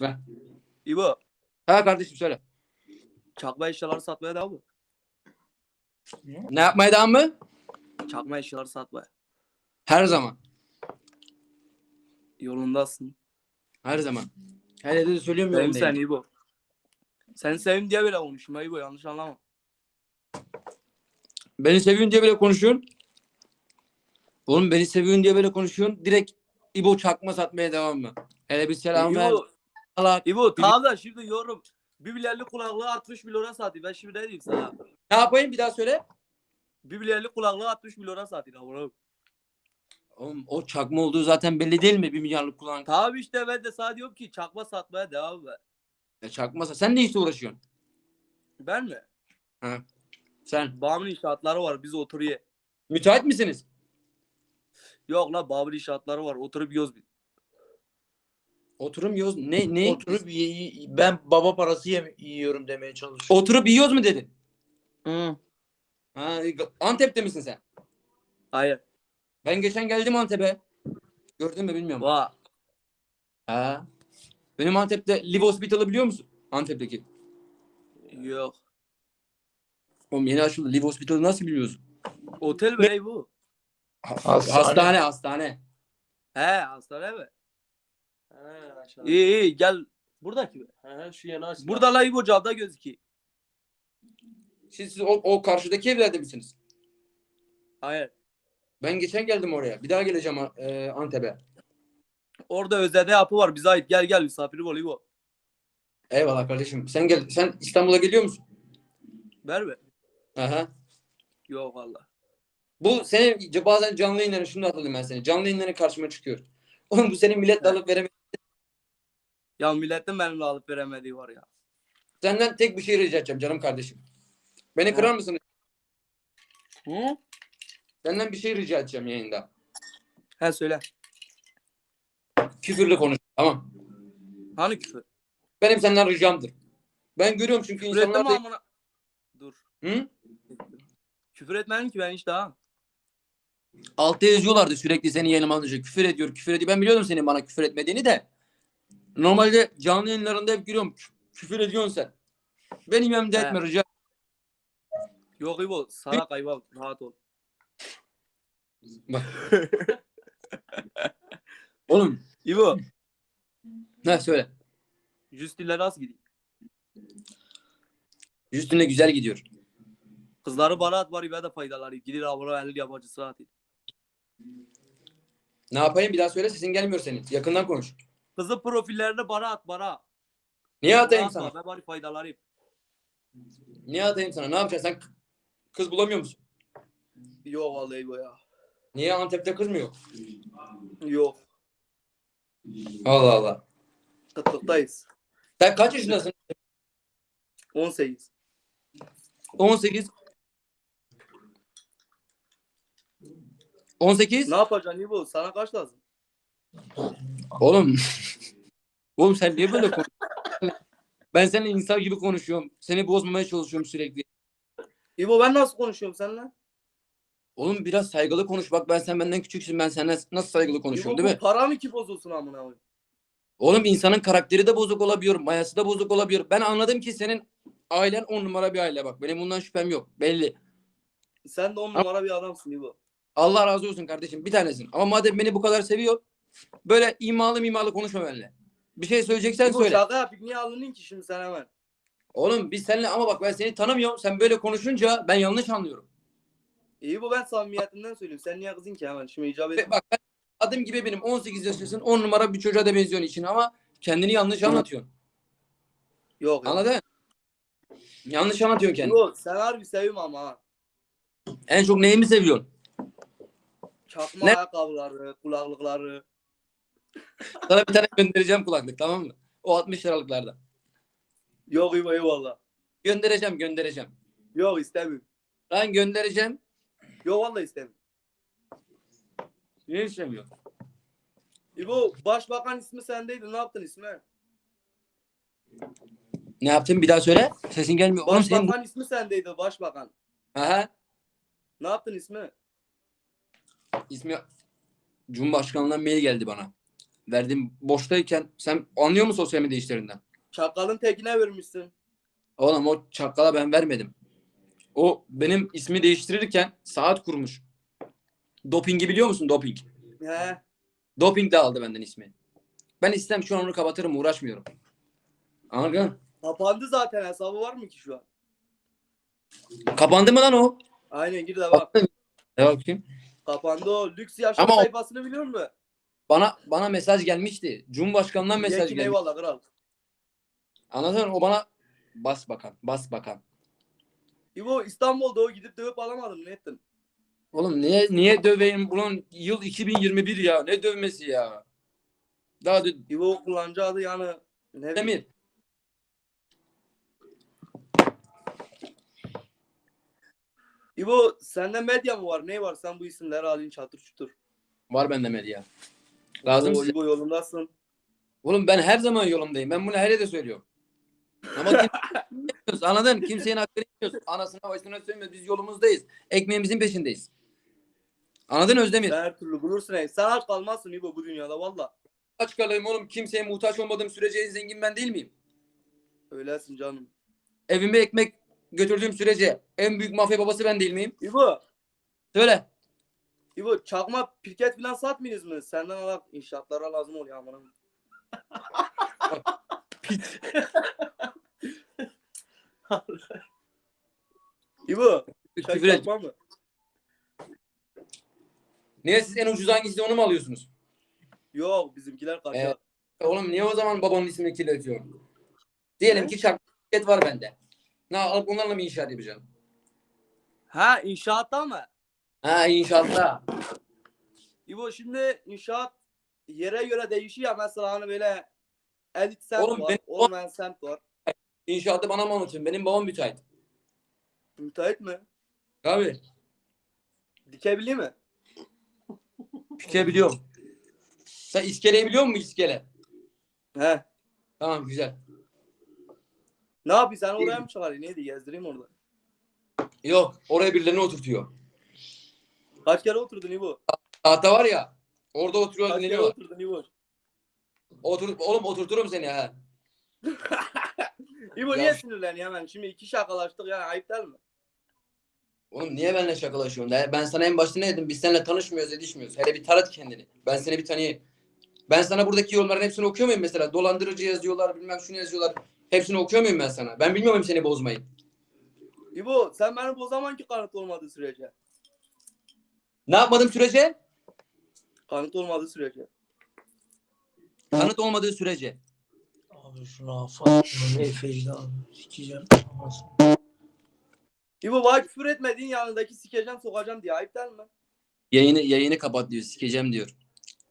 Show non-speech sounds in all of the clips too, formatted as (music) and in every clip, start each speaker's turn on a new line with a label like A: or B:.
A: Ver.
B: İbo,
A: Ha kardeşim söyle.
B: çakma eşyaları satmaya devam mı?
A: Ne yapmaya devam mı?
B: Çakma eşyaları satmaya.
A: Her zaman.
B: Yolundasın.
A: Her zaman. Her yerde de söylüyorum
B: Sevim
A: yolundayım.
B: İbo. Seni sevim diye bile konuştum ha İbo yanlış anlama.
A: Beni seviyorsun diye böyle konuşuyorsun. Oğlum beni seviyorsun diye böyle konuşuyorsun. Direkt İbo çakma satmaya devam mı? Hele bir selam ver.
B: İbo. İbo tamam da şimdi yorum. Bir bilyarlık kulaklığı 60 milyona satayım. Ben şimdi ne diyeyim sana?
A: Ne yapayım bir daha söyle.
B: Bir bilyarlık kulaklığı 60 milyona satayım. Oğlum.
A: Oğlum o çakma olduğu zaten belli değil mi? Bir milyarlık kulağın.
B: Tamam işte ben de sana diyorum ki çakma satmaya devam et.
A: Ya çakmasa sen ne işte uğraşıyorsun?
B: Ben mi?
A: Sen.
B: Bağımlı inşaatları var biz oturuyor.
A: Müteahhit misiniz?
B: Yok la bağımlı inşaatları var oturup yiyoruz biz.
A: Oturum yiyoruz. Ne ne?
C: Oturup ye- ben baba parası yem- yiyorum demeye çalışıyorum.
A: Oturup yiyoruz mu dedin?
B: Hı.
A: Ha, Antep'te misin sen?
B: Hayır.
A: Ben geçen geldim Antep'e. Gördün mü bilmiyorum.
B: Va.
A: Ha. Benim Antep'te Live Hospital'ı biliyor musun? Antep'teki.
B: Yok.
A: Oğlum yeni açıldı. Live Hospital'ı nasıl biliyorsun?
B: Otel mi bu?
C: Hastane.
A: Hastane, hastane.
B: He hastane mi?
C: He, aşağıda.
B: İyi iyi gel. Buradaki mi?
C: He, şu yana aç.
B: Burada la İbo camda gözüküyor.
A: Siz, siz o, o karşıdaki evlerde misiniz?
B: Hayır.
A: Ben geçen geldim oraya. Bir daha geleceğim e, Antep'e.
B: Orada özede yapı var bize ait. Gel gel misafirim ol İbo.
A: Eyvallah kardeşim. Sen gel. Sen İstanbul'a geliyor musun?
B: Ver mi?
A: Aha.
B: Yok valla.
A: Bu senin c- bazen canlı yayınların şunu hatırladım ben seni. Canlı yayınların karşıma çıkıyor. Oğlum bu senin millet alıp veremedi.
B: Ya milletin benimle alıp veremediği var ya.
A: Senden tek bir şey rica edeceğim canım kardeşim. Beni kırar mısın?
B: Hı?
A: Senden bir şey rica edeceğim yayında.
B: He söyle.
A: Küfürlü konuş. Tamam.
B: Hani küfür?
A: Benim senden ricamdır. Ben görüyorum çünkü
B: Küfür ettim
A: insanlar
B: amına? Dur.
A: Hı?
B: Küfür etmedim ki ben işte ha.
A: Altta yazıyorlardı sürekli seni yayınıma alınca. Küfür ediyor, küfür ediyor. Ben biliyordum senin bana küfür etmediğini de. Normalde canlı yayınlarında hep görüyorum. kü- Küfür ediyorsun sen. Benim yanımda etme rica
B: Yok İbo sana kayba rahat ol.
A: Bak. (laughs) Oğlum.
B: İbo
A: Ne söyle.
B: Justin'le nasıl gideyim?
A: Üstüne güzel gidiyor.
B: Kızları bana at var ben de faydalanayım. Gidin abone el yabancısı atayım.
A: Ne yapayım bir daha söyle sesin gelmiyor senin. Yakından konuş.
B: Kızın profillerini bana at bana.
A: Niye atayım sana?
B: Ben bari faydalanayım.
A: Niye atayım sana? Ne yapacaksın? Sen kız bulamıyor musun?
B: Yok vallahi İbo ya.
A: Niye Antep'te kız mı yok?
B: Yok.
A: Allah Allah.
B: Kıtlıktayız.
A: Sen kaç yaşındasın?
B: 18.
A: 18. 18.
B: Ne yapacaksın İbo? Sana kaç lazım?
A: Oğlum. Oğlum sen niye böyle konuşuyorsun? Ben seninle insan gibi konuşuyorum. Seni bozmamaya çalışıyorum sürekli.
B: İbo ben nasıl konuşuyorum seninle?
A: Oğlum biraz saygılı konuş. Bak ben sen benden küçüksün. Ben seninle nasıl saygılı konuşuyorum
B: İbo
A: değil mi?
B: para mı ki bozulsun amına koyayım?
A: Oğlum insanın karakteri de bozuk olabiliyor. Mayası da bozuk olabiliyor. Ben anladım ki senin ailen on numara bir aile bak. Benim bundan şüphem yok. Belli.
B: Sen de on numara bir adamsın İbo.
A: Allah razı olsun kardeşim. Bir tanesin. Ama madem beni bu kadar seviyor. Böyle imalı mimalı konuşma benimle. Bir şey söyleyeceksen söyle.
B: şaka yapayım. Niye alındın ki şimdi sen hemen?
A: Oğlum biz seninle ama bak ben seni tanımıyorum. Sen böyle konuşunca ben yanlış anlıyorum.
B: İyi bu ben samimiyetimden söylüyorum. Sen niye kızın ki hemen? Şimdi icap et.
A: bak ben adım gibi benim 18 yaşındasın. 10 numara bir çocuğa da benziyorsun için ama kendini yanlış anlatıyorsun.
B: Yok yok.
A: Anladın? Yanlış anlatıyorsun kendini.
B: İbo sen harbi sevim ama ha.
A: En çok neyimi seviyorsun?
B: Çakma
A: Ne?
B: ayakkabıları, kulaklıkları.
A: Sana bir tane göndereceğim kulaklık tamam mı? O 60 liralıklardan.
B: Yok İbo eyvallah.
A: Göndereceğim göndereceğim.
B: Yok istemiyorum.
A: Ben göndereceğim.
B: Yok vallahi istemiyorum.
A: Niye istemiyor?
B: İbo başbakan ismi sendeydi. Ne yaptın ismi?
A: Ne yaptın bir daha söyle. Sesin gelmiyor. Oğlum senin.
B: Başbakan ismi sendeydi başbakan.
A: Aha.
B: Ne yaptın ismi?
A: İsmi Cumhurbaşkanlığından mail geldi bana. Verdim boştayken sen anlıyor musun sosyal medya işlerinden?
B: Çakalın tekine vermişsin.
A: Oğlum o çakala ben vermedim. O benim ismi değiştirirken saat kurmuş. Dopingi biliyor musun? Doping.
B: He.
A: Doping de aldı benden ismi. Ben istem şu an onu kapatırım uğraşmıyorum. Anladın?
B: Kapandı zaten hesabı var mı ki şu an?
A: Kapandı mı lan o?
B: Aynen gir de bak.
A: Ne bakayım?
B: Kapandı o. Lüks yaşam
A: Ama o-
B: sayfasını biliyor musun?
A: Bana bana mesaj gelmişti. Cumhurbaşkanından mesaj
B: Yekin
A: gelmiş.
B: eyvallah kral.
A: Anladın mı? O bana bas bakan, bas bakan.
B: İbo İstanbul'da o gidip dövüp alamadın ne ettin?
A: Oğlum niye niye döveyim? Bunun yıl 2021 ya. Ne dövmesi ya? Daha dö-
B: İbo kullanıcı adı yani ne.
A: Demir.
B: İbo sende medya mı var? Ne var? Sen bu isimleri alın çatır çutur.
A: Var bende medya. Lazım
B: Oo,
A: size.
B: İbo yolundasın.
A: Oğlum ben her zaman yolumdayım. Ben bunu her yerde söylüyorum. Ama kimse (laughs) anladın? Kimsenin hakkını yemiyoruz. Anasına başına söylemiyoruz. Biz yolumuzdayız. Ekmeğimizin peşindeyiz. Anladın Özdemir?
B: Sen her türlü bulursun. ey. Sen aç kalmazsın İbo bu dünyada valla.
A: Aç kalayım oğlum. Kimseye muhtaç olmadığım sürece en zengin ben değil miyim?
B: Öylesin canım.
A: Evime ekmek götürdüğüm sürece en büyük mafya babası ben değil miyim?
B: İbo,
A: Söyle.
B: İbo çakma pirket falan satmıyorsunuz mu? Senden alak inşaatlara lazım oluyor amına. (laughs) (laughs) İbo, çay
A: Küfür et.
B: çakma mı?
A: Niye siz en ucuz hangisi onu mu alıyorsunuz?
B: Yok bizimkiler kaçar.
A: Evet. Oğlum niye o zaman babanın ismini kirletiyorsun? Diyelim
B: Ne?
A: ki çakmak var bende. Ne alıp onlarla mı inşaat yapacağım?
B: Ha inşaatta mı?
A: Ha inşaatta.
B: İbo şimdi inşaat yere göre değişiyor. Mesela hani böyle elit semt
A: Oğlum
B: var,
A: ben-
B: olmayan semt var.
A: İnşaatı bana mı anlatıyorsun? Benim babam müteahhit.
B: Müteahhit mi?
A: Abi.
B: Dikebiliyor mi?
A: Pike biliyorum. Sen iskeleyi biliyor musun iskele?
B: He.
A: Tamam güzel.
B: Ne yapıyorsun? Sen oraya mı çıkarıyorsun? Neydi? Gezdireyim orada.
A: Yok oraya birilerini oturtuyor.
B: Kaç kere oturdun İbo?
A: Tahta var ya. Orada oturuyor
B: Kaç kere
A: dinleniyor.
B: oturdun İbo?
A: Otur, oğlum oturturum seni ha. (laughs)
B: İbo
A: Ya-
B: niye sinirleniyor hemen? Şimdi iki şakalaştık yani ayıp değil mi?
A: Oğlum niye benimle şakalaşıyorsun? Ya Ben sana en başta ne dedim? Biz seninle tanışmıyoruz, edişmiyoruz. Hele bir tarat kendini. Ben seni bir tanıyayım. Ben sana buradaki yorumların hepsini okuyor muyum mesela? Dolandırıcı yazıyorlar, bilmem şunu yazıyorlar. Hepsini okuyor muyum ben sana? Ben bilmiyor muyum seni bozmayı?
B: İbo sen beni bozaman ki kanıt olmadığı sürece.
A: Ne yapmadım sürece?
B: Kanıt olmadığı sürece.
A: Kanıt olmadığı sürece.
C: Abi şuna Fatma Efe'yi abi. Sikeceğim.
B: İbo bana küfür etmediğin yanındaki sikeceğim sokacağım diye ayıp değil mi?
A: Yayını yayını kapat diyor, sikeceğim diyor.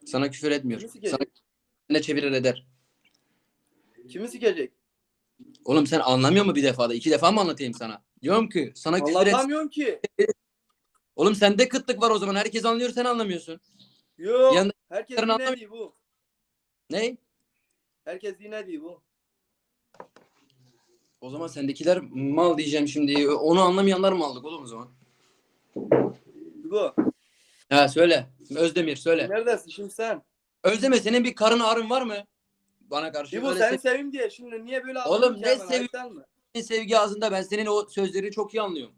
A: Sana küfür etmiyor.
B: Kimi
A: Sana ne çevirir eder.
B: Kimi sikecek?
A: Oğlum sen anlamıyor mu bir defada? İki defa mı anlatayım sana? Diyorum ki sana küfür et.
B: Anlatamıyorum ki.
A: Oğlum sende kıtlık var o zaman. Herkes anlıyor sen anlamıyorsun.
B: Yok.
A: Yanında-
B: Herkes yine
A: anlam-
B: değil bu.
A: Ne?
B: Herkes değil bu.
A: O zaman sendekiler mal diyeceğim şimdi. Onu anlamayanlar mı aldık oğlum o zaman?
B: İbo
A: Ha söyle. Özdemir söyle.
B: neredesin şimdi sen?
A: Özdemir senin bir karın ağrın var mı? Bana karşı.
B: İbo
A: Öyle
B: seni
A: sev-
B: seveyim diye şimdi niye böyle
A: Oğlum, ne sevi- senin sevgi ağzında ben senin o sözlerini çok iyi anlıyorum.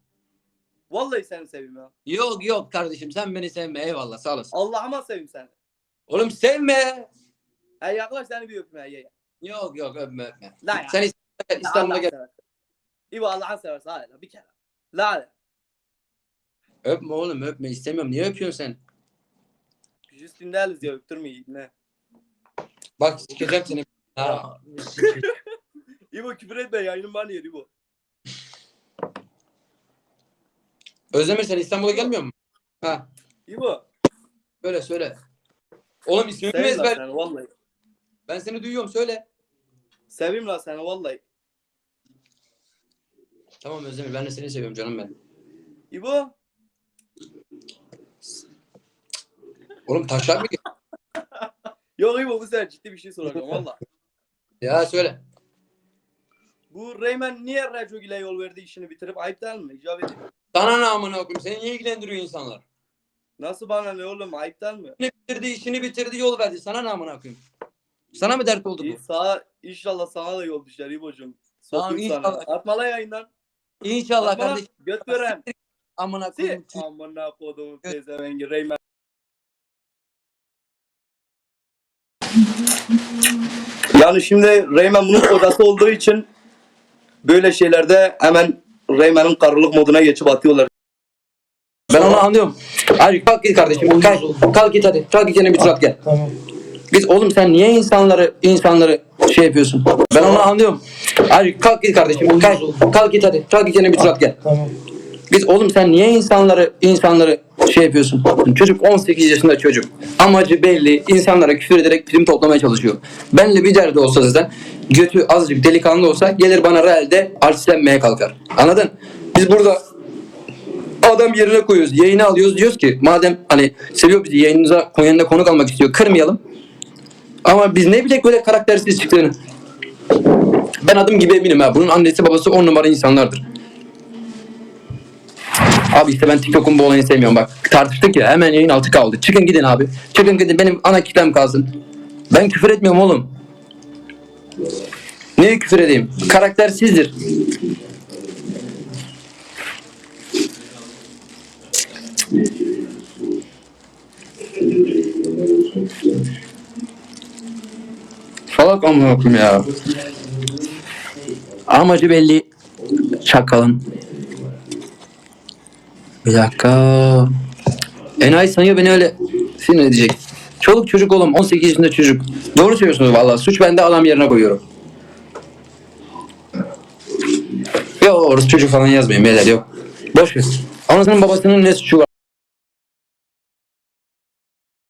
B: Vallahi seni seveyim ya.
A: Yok yok kardeşim sen beni sevme eyvallah sağ olasın.
B: Allah'ıma seveyim seni.
A: Oğlum sevme.
B: Hey yaklaş seni bir öpme hey.
A: Yok yok öpme öpme.
B: La ya.
A: Sen İstanbul'a. İstanbul'a gel.
B: İbo Allah'ını seversen hadi bir kere. La la.
A: Öpme oğlum öpme istemiyorum. Niye öpüyorsun sen?
B: Justin değiliz ya öptürmeyin ne.
A: Bak sikeceğim seni. Ha. (laughs)
B: İbo küfür etme yayının bana yer İbo.
A: Özdemir sen İstanbul'a gelmiyor musun? Ha.
B: İbo.
A: Söyle söyle. Oğlum ismimi
B: la
A: ezber?
B: seni vallahi.
A: Ben seni duyuyorum söyle.
B: Seveyim la seni vallahi.
A: Tamam Özdemir ben de seni seviyorum canım ben.
B: İbo.
A: Oğlum taşak mı? (laughs)
B: Yok İbo bu sefer ciddi bir şey soracağım valla.
A: ya söyle.
B: Bu Reymen niye Reco ile yol verdi işini bitirip ayıp değil mi? İcap edin.
A: Sana ne amına koyayım? Seni niye ilgilendiriyor insanlar?
B: Nasıl bana ne oğlum ayıp değil mi?
A: İşini bitirdi, işini bitirdi, yol verdi. Sana ne amına koyayım? Sana mı dert oldu
B: İyi,
A: bu?
B: Sağ, inşallah sana da yol düşer İbo'cum.
A: Tamam,
B: Sokayım sana.
A: inşallah.
B: Atmala yayından.
A: İnşallah
B: Atmala,
A: kardeşim.
B: Göt veren.
A: Amına koyayım.
B: Amına kodumun
A: Göt-
B: pezevengi Reymen. Yani şimdi Reymen bunun kodası olduğu için böyle şeylerde hemen Reymen'in karılık moduna geçip atıyorlar.
A: Ben onu anlıyorum. Hadi kalk git kardeşim. Kalk, kalk git hadi. Kalk git yine bir tur at gel.
C: Tamam.
A: Git oğlum sen niye insanları insanları şey yapıyorsun? Ben onu anlıyorum. Hadi kalk git kardeşim. Kalk, kalk git hadi. Kalk git yine bir tur at gel.
C: Tamam.
A: Git oğlum sen niye insanları insanları şey yapıyorsun? Çocuk 18 yaşında çocuk. Amacı belli. İnsanlara küfür ederek prim toplamaya çalışıyor. Benle bir derdi olsa zaten götü azıcık delikanlı olsa gelir bana realde artistlenmeye kalkar. Anladın? Biz burada adam yerine koyuyoruz. Yayını alıyoruz. Diyoruz ki madem hani seviyor bizi yayınımıza Konya'da konuk almak istiyor. Kırmayalım. Ama biz ne bilek böyle karaktersiz çıktığını. Ben adım gibi eminim ha. Bunun annesi babası on numara insanlardır. Abi işte ben TikTok'un bu olayını sevmiyorum bak. Tartıştık ya hemen yayın altı kaldı. Çıkın gidin abi. Çıkın gidin benim ana kitlem kalsın. Ben küfür etmiyorum oğlum. Niye küfür edeyim? Karaktersizdir. Salak amına koyayım ya. Amacı belli. Çakalın. Bir dakika. Enayi sanıyor beni öyle sinir edecek. Çoluk çocuk oğlum 18 yaşında çocuk. Doğru söylüyorsunuz vallahi. Suç bende adam yerine koyuyorum. Yok orası çocuk falan yazmayın beyler yok. Boş ver. Anasının babasının ne suçu var?